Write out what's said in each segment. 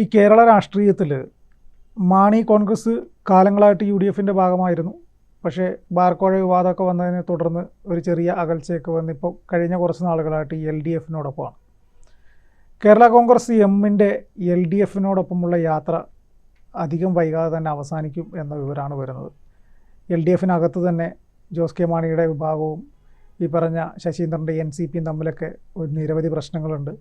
ഈ കേരള രാഷ്ട്രീയത്തിൽ മാണി കോൺഗ്രസ് കാലങ്ങളായിട്ട് യു ഡി എഫിന്റെ ഭാഗമായിരുന്നു. പക്ഷേ ബാർക്കോഴ വിവാദമൊക്കെ വന്നതിനെ തുടർന്ന് ഒരു ചെറിയ അകൽച്ചയൊക്കെ വന്ന് ഇപ്പോൾ കഴിഞ്ഞ കുറച്ച് നാളുകളായിട്ട് എൽ ഡി എഫിനോടൊപ്പമാണ്. കേരള കോൺഗ്രസ് എമ്മിന്റെ എൽ ഡി എഫിനോടൊപ്പമുള്ള യാത്ര അധികം വൈകാതെ തന്നെ അവസാനിക്കും എന്ന വിവരമാണ് വരുന്നത്. എൽ ഡി എഫിനകത്ത് തന്നെ ജോസ് കെ മാണിയുടെ വിഭാഗവും ഈ പറഞ്ഞ ശശീന്ദ്രന്റെ എൻ സി പിയും തമ്മിലൊക്കെ ഒരു നിരവധി പ്രശ്നങ്ങളുണ്ട്.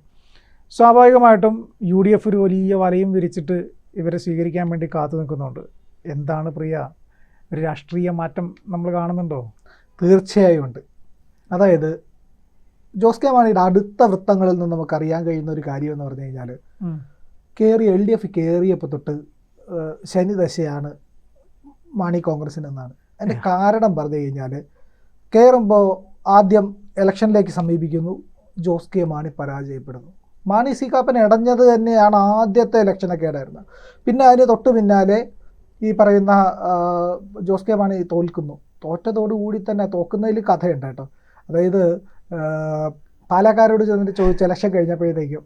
സ്വാഭാവികമായിട്ടും യു ഡി എഫ് ഒരു വലിയ വലയും വിരിച്ചിട്ട് ഇവരെ സ്വീകരിക്കാൻ വേണ്ടി കാത്തു നിൽക്കുന്നുണ്ട്. എന്താണ് പ്രിയ? ഒരു രാഷ്ട്രീയ മാറ്റം നമ്മൾ കാണുന്നുണ്ടോ? തീർച്ചയായും ഉണ്ട്. അതായത് ജോസ് കെ മാണിയുടെ അടുത്ത വൃത്തങ്ങളിൽ നിന്ന് നമുക്ക് അറിയാൻ കഴിയുന്ന ഒരു കാര്യം എന്ന് പറഞ്ഞു കഴിഞ്ഞാൽ കയറി എൽ ഡി എഫ് കയറിയപ്പോൾ തൊട്ട് ശനി ദശയാണ് മാണി കോൺഗ്രസിന് എന്നാണ് അതിന്റെ കാരണം പറഞ്ഞു കഴിഞ്ഞാൽ കയറുമ്പോൾ ആദ്യം ഇലക്ഷനിലേക്ക് സമീപിക്കുന്നു ജോസ് കെ മാണി പരാജയപ്പെടുന്നു. മാണി സി കാപ്പൻ ഇടഞ്ഞത് തന്നെയാണ് ആദ്യത്തെ ഇലക്ഷനൊക്കെ ഇടായിരുന്നത് പിന്നെ അതിന് തൊട്ട് പിന്നാലെ ഈ പറയുന്ന ജോസ് കെ മാണി തോൽക്കുന്നു. തോറ്റതോടുകൂടി തന്നെ തോക്കുന്നതിൽ കഥയുണ്ട് കേട്ടോ. അതായത് പാലക്കാരോട് ചെന്നിട്ട് ചോദിച്ച ഇലക്ഷൻ കഴിഞ്ഞപ്പോഴത്തേക്കും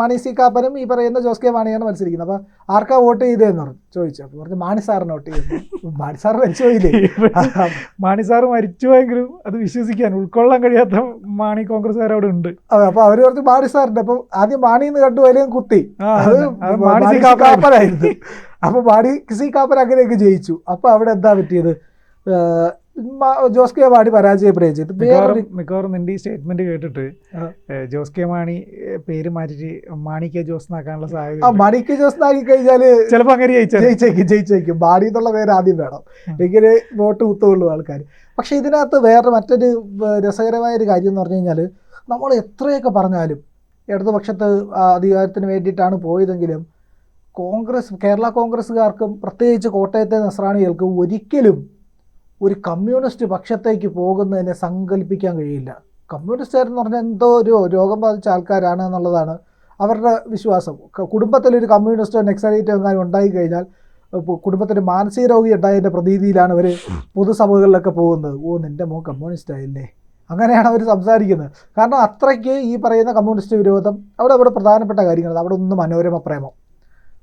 മാണി സി കാപ്പനും ഈ പറയുന്ന ജോസ് കെ മാണിയാണ് മത്സരിക്കുന്നത്. അപ്പോൾ ആർക്കാ വോട്ട് ചെയ്തതെന്ന് പറഞ്ഞു. ചോദിച്ചു. അപ്പോൾ പറഞ്ഞു മാണി സാറിന് വോട്ട് ചെയ്തു. മാണി സാർ മരിച്ചുപോയില്ലേ മാണി സാർ മരിച്ചുപോയെങ്കിലും അത് വിശ്വസിക്കാൻ ഉൾക്കൊള്ളാൻ കഴിയാത്ത മാണി കോൺഗ്രസ്സുകാർ അവിടെ ഉണ്ട്. അതെ അപ്പോൾ അവർ പറഞ്ഞു മാണി സാറിന്റെ അപ്പം ആദ്യം മാണി എന്ന് കണ്ടു അതിലും കുത്തി. അത് മാണി സി കാപ്പനായിരുന്നു. അപ്പോൾ മാണി സി കാപ്പൻ അങ്ങനെയൊക്കെ ജയിച്ചു. അപ്പോൾ അവിടെ എന്താ പറ്റിയത്? ജോസ് കെ മാണി പരാജയപ്പെടുകയും ചെയ്തു. മിക്കവാറും മിക്കവാറും നിന്റെ ഈ സ്റ്റേറ്റ്മെന്റ് കേട്ടിട്ട്. ജോസ് കെ മാണി പേര് മാറ്റിട്ട് മാണി കെ ജോസ് എന്നാക്കാനുള്ള ആ മാണി കെ ജോസ് ആക്കി കഴിഞ്ഞാൽ ചിലപ്പോൾ അങ്ങനെ ജയിച്ചേക്കും ജയിച്ചേക്കും. മാണി എന്നുള്ള പേര് ആദ്യം വേണം. ഇങ്ങനെ വോട്ട് കുത്തുള്ളൂ ആൾക്കാർ പക്ഷെ ഇതിനകത്ത് വേറെ മറ്റൊരു രസകരമായ ഒരു കാര്യം എന്ന് പറഞ്ഞു കഴിഞ്ഞാൽ നമ്മൾ എത്രയൊക്കെ പറഞ്ഞാലും ഇടതുപക്ഷത്ത് അധികാരത്തിന് വേണ്ടിയിട്ടാണ് പോയതെങ്കിലും കോൺഗ്രസ് കേരള കോൺഗ്രസ്സുകാർക്കും പ്രത്യേകിച്ച് കോട്ടയത്തെ നസ്രാണികൾക്കും ഒരിക്കലും ഒരു കമ്മ്യൂണിസ്റ്റ് പക്ഷത്തേക്ക് പോകുന്നതിനെ സങ്കല്പിക്കാൻ കഴിയില്ല. കമ്മ്യൂണിസ്റ്റുകാരെന്ന് പറഞ്ഞാൽ എന്തോ ഒരു രോഗം ബാധിച്ച ആൾക്കാരാണ് എന്നുള്ളതാണ് അവരുടെ വിശ്വാസം. കുടുംബത്തിലൊരു കമ്മ്യൂണിസ്റ്റോ നെക്സലൈറ്റോ എങ്ങാനും ഉണ്ടായി കഴിഞ്ഞാൽ കുടുംബത്തിന് മാനസിക രോഗി ഉണ്ടായതിന്റെ പ്രതീതിയിലാണ് അവർ പൊതുസഭകളിലൊക്കെ പോകുന്നത്. ഓ നിന്റെ മോൻ കമ്മ്യൂണിസ്റ്റ് ആയില്ലേ? അങ്ങനെയാണ് അവർ സംസാരിക്കുന്നത്. കാരണം അത്രയ്ക്ക് ഈ പറയുന്ന കമ്മ്യൂണിസ്റ്റ് വിരോധം അവിടെ അവിടെ പ്രധാനപ്പെട്ട കാര്യങ്ങൾ അവിടെ ഒന്ന് മനോരമ പ്രേമം.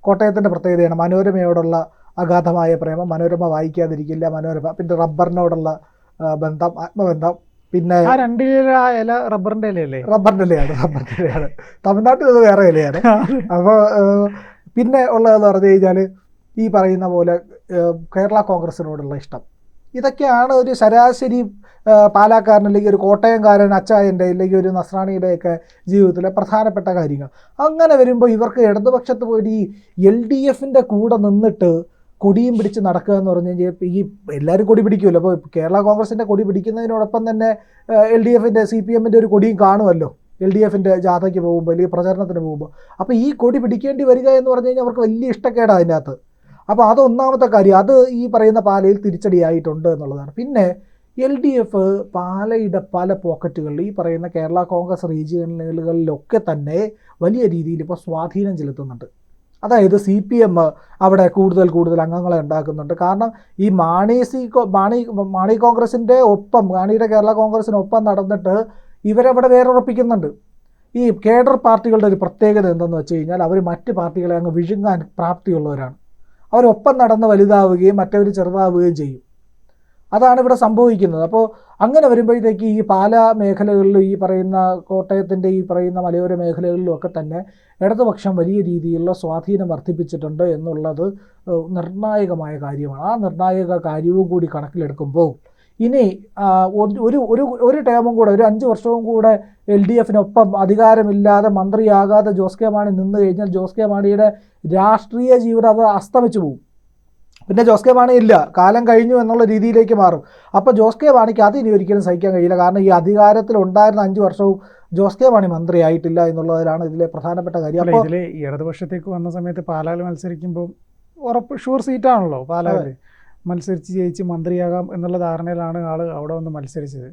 കോട്ടയത്തിന്റെ പ്രത്യേകതയാണ് മനോരമയോടുള്ള അഗാധമായ പ്രേമം മനോരമ വായിക്കാതിരിക്കില്ല മനോരമ. പിന്നെ റബ്ബറിനോടുള്ള ബന്ധം ആത്മബന്ധം. പിന്നെ ഇല റബ്ബറിന്റെ ഇലയല്ലേ? റബ്ബറിന്റെ ഇലയാണ് റബ്ബറിന്റെ ഇലയാണ്. തമിഴ്നാട്ടിൽ നിന്ന് വേറെ ഇലയാണ്. അപ്പോൾ പിന്നെ ഉള്ളതെന്ന് പറഞ്ഞു കഴിഞ്ഞാൽ ഈ പറയുന്ന പോലെ കേരള കോൺഗ്രസിനോടുള്ള ഇഷ്ടം. ഇതൊക്കെയാണ് ഒരു ശരാശരി പാലാക്കാരൻ അല്ലെങ്കിൽ ഒരു കോട്ടയംകാരൻ അച്ചായന്റെ അല്ലെങ്കിൽ ഒരു നസ്രാണിയുടെയൊക്കെ ജീവിതത്തിലെ പ്രധാനപ്പെട്ട കാര്യങ്ങൾ. അങ്ങനെ വരുമ്പോൾ ഇവർക്ക് ഇടതുപക്ഷത്ത് പോയിട്ട് ഈ എൽ ഡി എഫിന്റെ കൂടെ നിന്നിട്ട് കൊടിയും പിടിച്ച് നടക്കുക എന്ന് പറഞ്ഞു കഴിഞ്ഞാൽ ഈ എല്ലാവരും കൊടി പിടിക്കുമല്ലോ. അപ്പോൾ കേരള കോൺഗ്രസിന്റെ കൊടി പിടിക്കുന്നതിനോടൊപ്പം തന്നെ എൽ ഡി എഫിന്റെ സി പി എമ്മിന്റെ ഒരു കൊടിയും കാണുമല്ലോ. എൽ ഡി എഫിന്റെ ജാഥയ്ക്ക് പോകുമ്പോൾ അല്ലെങ്കിൽ പ്രചരണത്തിന് പോകുമ്പോൾ. അപ്പോൾ ഈ കൊടി പിടിക്കേണ്ടി വരിക എന്ന് പറഞ്ഞു കഴിഞ്ഞാൽ അവർക്ക് വലിയ ഇഷ്ടക്കേടാണ് അതിനകത്ത്. അപ്പോൾ അത് ഒന്നാമത്തെ കാര്യം. അത് ഈ പറയുന്ന പാലയിൽ തിരിച്ചടിയായിട്ടുണ്ട് എന്നുള്ളതാണ്. പിന്നെ എൽ ഡി എഫ് പാലയുടെ പല പോക്കറ്റുകളിൽ ഈ പറയുന്ന കേരള കോൺഗ്രസ് റീജിയനുകളിലൊക്കെ തന്നെ വലിയ രീതിയിൽ ഇപ്പോൾ സ്വാധീനം ചെലുത്തുന്നുണ്ട്. അതായത് സി പി എം അവിടെ കൂടുതൽ കൂടുതൽ അംഗങ്ങളെ ഉണ്ടാക്കുന്നുണ്ട്. കാരണം ഈ മാണി സി മാണി മാണി കോൺഗ്രസിന്റെ ഒപ്പം മാണിയുടെ കേരള കോൺഗ്രസിനൊപ്പം നടന്നിട്ട് ഇവരവിടെ വേറുറപ്പിക്കുന്നുണ്ട്. ഈ കേഡർ പാർട്ടികളുടെ ഒരു പ്രത്യേകത എന്തെന്ന് വെച്ച് കഴിഞ്ഞാൽ അവർ മറ്റ് പാർട്ടികളെ അങ്ങ് വിഴുങ്ങാൻ പ്രാപ്തിയുള്ളവരാണ്. അവരൊപ്പം നടന്ന് വലുതാവുകയും മറ്റവർ ചെറുതാവുകയും ചെയ്യും. അതാണ് ഇവിടെ സംഭവിക്കുന്നത്. അപ്പോൾ അങ്ങനെ വരുമ്പോഴത്തേക്ക് ഈ പാല മേഖലകളിലും ഈ പറയുന്ന കോട്ടയത്തിന്റെ ഈ പറയുന്ന മലയോര മേഖലകളിലും ഒക്കെ തന്നെ ഇടതുപക്ഷം വലിയ രീതിയിലുള്ള സ്വാധീനം വർദ്ധിപ്പിച്ചിട്ടുണ്ട് എന്നുള്ളത് നിർണായകമായ കാര്യമാണ്. ആ നിർണായക കാര്യവും കൂടി കണക്കിലെടുക്കുമ്പോൾ ഇനി ഒരു ഒരു ഒരു ടേമും കൂടെ ഒരു അഞ്ച് വർഷവും കൂടെ എൽ ഡി എഫിനൊപ്പം അധികാരമില്ലാതെ മന്ത്രിയാകാതെ ജോസ് കെ മാണി നിന്ന് കഴിഞ്ഞാൽ ജോസ് കെ മാണിയുടെ രാഷ്ട്രീയ ജീവിതം അത് അസ്തമിച്ചു പോകും. പിന്നെ ജോസ് കെ മാണി ഇല്ല. കാലം കഴിഞ്ഞു എന്നുള്ള രീതിയിലേക്ക് മാറും. അപ്പോൾ ജോസ് കെ മാണിക്ക് അത് ഇനി ഒരിക്കലും സഹിക്കാൻ കഴിയില്ല. കാരണം ഈ അധികാരത്തിൽ ഉണ്ടായിരുന്ന അഞ്ച് വർഷവും ജോസ് കെ മാണി മന്ത്രിയായിട്ടില്ല എന്നുള്ളതിലാണ് ഇതിലെ പ്രധാനപ്പെട്ട കാര്യം. അപ്പോൾ ഇതിൽ ഈ ഇടതുപക്ഷത്തേക്ക് വന്ന സമയത്ത് പാലാൽ മത്സരിക്കുമ്പോൾ ഉറപ്പ് ഷുവർ സീറ്റാണല്ലോ പാലാൽ. മത്സരിച്ച് ജയിച്ച് മന്ത്രിയാകാം എന്നുള്ള ധാരണയിലാണ് ആൾ അവിടെ വന്ന് മത്സരിച്ചത്.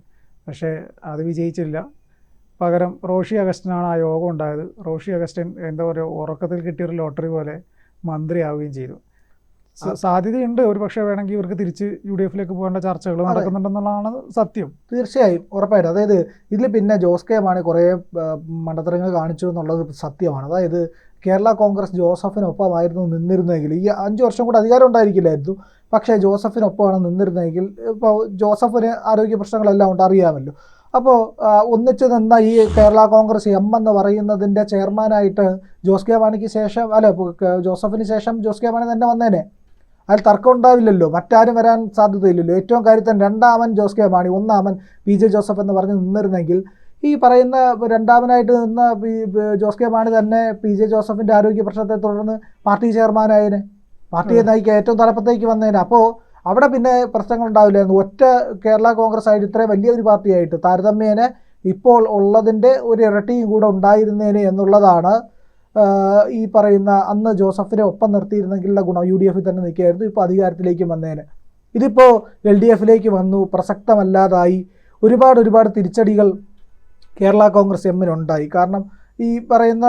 പക്ഷേ അത് വിജയിച്ചില്ല. പകരം റോഷി അഗസ്റ്റനാണ് ആ യോഗം ഉണ്ടായത്. റോഷി അഗസ്റ്റൻ എന്താ പറയുക ഉറക്കത്തിൽ കിട്ടിയൊരു ലോട്ടറി പോലെ മന്ത്രിയാവുകയും ചെയ്തു. സാധ്യതയുണ്ട്. ഒരു പക്ഷേ വേണമെങ്കിൽ ഇവർക്ക് തിരിച്ച് യു ഡി എഫിലേക്ക് പോകേണ്ട ചർച്ചകൾ. നടക്കുന്നുണ്ടെന്നുള്ളതാണ് സത്യം. തീർച്ചയായും. ഉറപ്പായിട്ടും. അതായത് ഇതിൽ പിന്നെ ജോസ് കെ മാണി കുറേ മണ്ടത്തരങ്ങൾ കാണിച്ചു എന്നുള്ളത് സത്യമാണ്. അതായത് കേരള കോൺഗ്രസ് ജോസഫിനൊപ്പമായിരുന്നു നിന്നിരുന്നെങ്കിൽ ഈ അഞ്ച് വർഷം കൂടെ അധികാരം ഉണ്ടായിരിക്കില്ലായിരുന്നു. പക്ഷേ ജോസഫിനൊപ്പമാണ് നിന്നിരുന്നെങ്കിൽ ഇപ്പോൾ ജോസഫിന് ആരോഗ്യ പ്രശ്നങ്ങളെല്ലാം ഉണ്ട് അറിയാമല്ലോ. അപ്പോൾ ഒന്നിച്ച് നിന്ന ഈ കേരള കോൺഗ്രസ് എം എന്ന് പറയുന്നതിന്റെ ചെയർമാനായിട്ട് ജോസ് കെ മാണിക്ക് ശേഷം അല്ല ജോസഫിന് ശേഷം ജോസ് കെ മാണി തന്നെ വന്നേനെ. അതിൽ തർക്കം ഉണ്ടാവില്ലല്ലോ. മറ്റാരും വരാൻ സാധ്യതയില്ലല്ലോ. ഏറ്റവും കാര്യത്തിൽ രണ്ടാമൻ ജോസ് കെ മാണി ഒന്നാമൻ പി ജെ ജോസഫ് എന്ന് പറഞ്ഞ് നിന്നിരുന്നെങ്കിൽ ഈ പറയുന്ന രണ്ടാമനായിട്ട് നിന്ന ജോസ് കെ മാണി തന്നെ പി ജെ ജോസഫിന്റെ ആരോഗ്യ പ്രശ്നത്തെ തുടർന്ന് പാർട്ടി ചെയർമാനായതിന് പാർട്ടിയെ നയിക്കുക ഏറ്റവും തലപ്പത്തേക്ക് വന്നതിന് അപ്പോൾ അവിടെ പിന്നെ പ്രശ്നങ്ങൾ ഉണ്ടാവില്ലായിരുന്നു. ഒറ്റ കേരള കോൺഗ്രസ് ആയിട്ട് ഇത്രയും വലിയൊരു പാർട്ടിയായിട്ട് താരതമ്യേന ഇപ്പോൾ ഉള്ളതിന്റെ ഒരു ഇരട്ടിയും കൂടെ ഉണ്ടായിരുന്നേനെ എന്നുള്ളതാണ് ഈ പറയുന്ന അന്ന് ജോസഫിനെ ഒപ്പം നിർത്തിയിരുന്നെങ്കിലുള്ള ഗുണം യു ഡി എഫിൽ തന്നെ നിൽക്കുകയായിരുന്നു ഇപ്പോൾ അധികാരത്തിലേക്ക് വന്നേനെ. ഇതിപ്പോൾ എൽ ഡി എഫിലേക്ക് വന്നു പ്രസക്തമല്ലാതായി. ഒരുപാട് ഒരുപാട് തിരിച്ചടികൾ കേരള കോൺഗ്രസ് എമ്മിനുണ്ടായി. കാരണം ഈ പറയുന്ന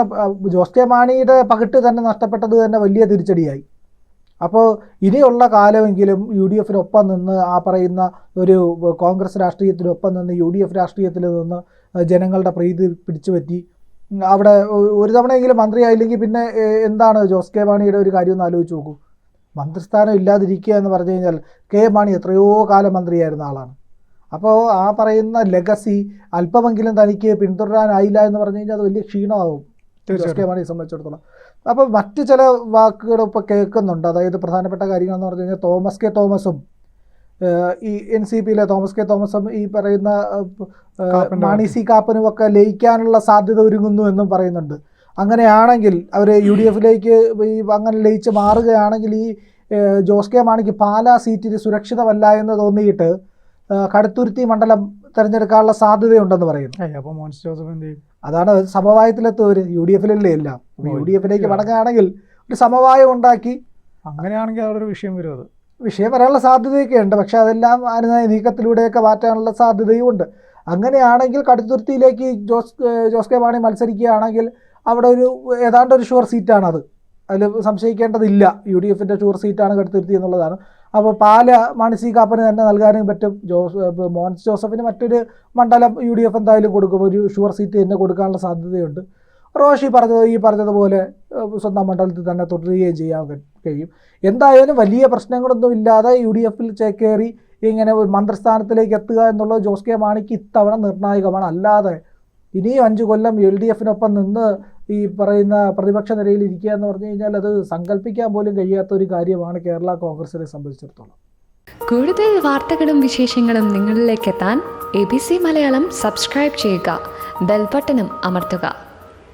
ജോസ് കെ മാണിയുടെ പകിട്ട് തന്നെ നഷ്ടപ്പെട്ടത് തന്നെ വലിയ തിരിച്ചടിയായി. അപ്പോൾ ഇനിയുള്ള കാലമെങ്കിലും യു ഡി എഫിനൊപ്പം നിന്ന് ആ പറയുന്ന ഒരു കോൺഗ്രസ് രാഷ്ട്രീയത്തിനൊപ്പം നിന്ന് യു ഡി എഫ് രാഷ്ട്രീയത്തിൽ നിന്ന് ജനങ്ങളുടെ പ്രീതി പിടിച്ചുപറ്റി അവിടെ ഒരു തവണയെങ്കിലും മന്ത്രി ആയില്ലെങ്കിൽ പിന്നെ എന്താണ് ജോസ് കെ മാണിയുടെ ഒരു കാര്യം ഒന്ന് ആലോചിച്ച് നോക്കൂ. മന്ത്രിസ്ഥാനം ഇല്ലാതിരിക്കുക എന്ന് പറഞ്ഞു കഴിഞ്ഞാൽ കെ മാണി എത്രയോ കാലം മന്ത്രിയായിരുന്ന ആളാണ്. അപ്പോൾ ആ പറയുന്ന ലെഗസി അല്പമെങ്കിലും തനിക്ക് പിന്തുടരാനായില്ല എന്ന് പറഞ്ഞു കഴിഞ്ഞാൽ അത് വലിയ ക്ഷീണമാകും ജോസ് കെ മാണിയെ സംബന്ധിച്ചിടത്തോളം. അപ്പോൾ മറ്റ് ചില വാക്കുകൾ ഇപ്പോൾ കേൾക്കുന്നുണ്ട്. അതായത് പ്രധാനപ്പെട്ട കാര്യങ്ങളെന്ന് പറഞ്ഞു കഴിഞ്ഞാൽ തോമസ് കെ തോമസും ഈ എൻ സി പിയിലെ തോമസ് കെ തോമസും ഈ പറയുന്ന മാണി സി കാപ്പനും ഒക്കെ ലയിക്കാനുള്ള സാധ്യത ഒരുങ്ങുന്നു എന്നും പറയുന്നുണ്ട്. അങ്ങനെയാണെങ്കിൽ അവർ യു ഡി എഫിലേക്ക് ഈ അങ്ങനെ ലയിച്ച് മാറുകയാണെങ്കിൽ ഈ ജോസ് കെ മാണിക്ക് പാലാ സീറ്റിൽ സുരക്ഷിതമല്ല എന്ന് തോന്നിയിട്ട് കടുത്തുരുത്തി മണ്ഡലം തിരഞ്ഞെടുക്കാനുള്ള സാധ്യതയുണ്ടെന്ന് പറയുന്നു. ഏയ് അപ്പോൾ മോൻസ് ജോസഫ് എന്ത് അതാണ് സമവായത്തിലെത്തുവർ യു ഡി എഫിലല്ലേ എല്ലാം. യു ഡി എഫിലേക്ക് മടങ്ങുകയാണെങ്കിൽ ഒരു സമവായം ഉണ്ടാക്കി അങ്ങനെയാണെങ്കിൽ അവിടെ ഒരു വിഷയം വരും അത്. വിഷയം വരാനുള്ള സാധ്യതയൊക്കെ ഉണ്ട്. പക്ഷെ അതെല്ലാം അനുനയ നീക്കത്തിലൂടെയൊക്കെ മാറ്റാനുള്ള സാധ്യതയും ഉണ്ട്. അങ്ങനെയാണെങ്കിൽ കടുത്തുരുത്തിയിലേക്ക് ജോസ് ജോസ് കെ മാണി മത്സരിക്കുകയാണെങ്കിൽ അവിടെ ഒരു ഏതാണ്ട് ഒരു ഷുവർ അത്. അതിൽ സംശയിക്കേണ്ടതില്ല. യു ഡി എഫിന്റെ ഷുവർ സീറ്റാണ് കടുത്തുരുത്തി എന്നുള്ളതാണ്. അപ്പോൾ പാല മാണി സി കാപ്പന് തന്നെ നൽകാനും പറ്റും. ജോസ് മോൻസ് ജോസഫിന് മറ്റൊരു മണ്ഡലം യു ഡി എഫ് എന്തായാലും കൊടുക്കും. ഒരു ഷുവർ സീറ്റ് തന്നെ കൊടുക്കാനുള്ള സാധ്യതയുണ്ട്. റോഷി പറഞ്ഞത് ഈ പറഞ്ഞതുപോലെ സ്വന്തം മണ്ഡലത്തിൽ തന്നെ തുടരുകയും ചെയ്യാൻ കഴി- കഴിയും. എന്തായാലും വലിയ പ്രശ്നങ്ങളൊന്നും ഇല്ലാതെ യു ഡി എഫിൽ ചേക്കേറി ഇങ്ങനെ ഒരു മന്ത്രിസ്ഥാനത്തിലേക്ക് എത്തുക എന്നുള്ളത് ജോസ് കെ മാണിക്ക് ഇത്തവണ നിർണായകമാണ്. അല്ലാതെ ഇനിയും അഞ്ച് കൊല്ലം എൽ ഡി എഫിനൊപ്പം നിന്ന് ഈ പറയുന്ന പ്രതിപക്ഷ നിരയിൽ ഇരിക്കുക എന്ന് പറഞ്ഞു കഴിഞ്ഞാൽ അത് സങ്കല്പിക്കാൻ പോലും കഴിയാത്ത ഒരു കാര്യമാണ് കേരള കോൺഗ്രസിനെ സംബന്ധിച്ചിടത്തോളം. കൂടുതൽ വാർത്തകളും വിശേഷങ്ങളും നിങ്ങളിലേക്ക് എത്താൻ A B C Malayalam subscribe ചെയ്യുക. ബെൽബട്ടനും അമർത്തുക.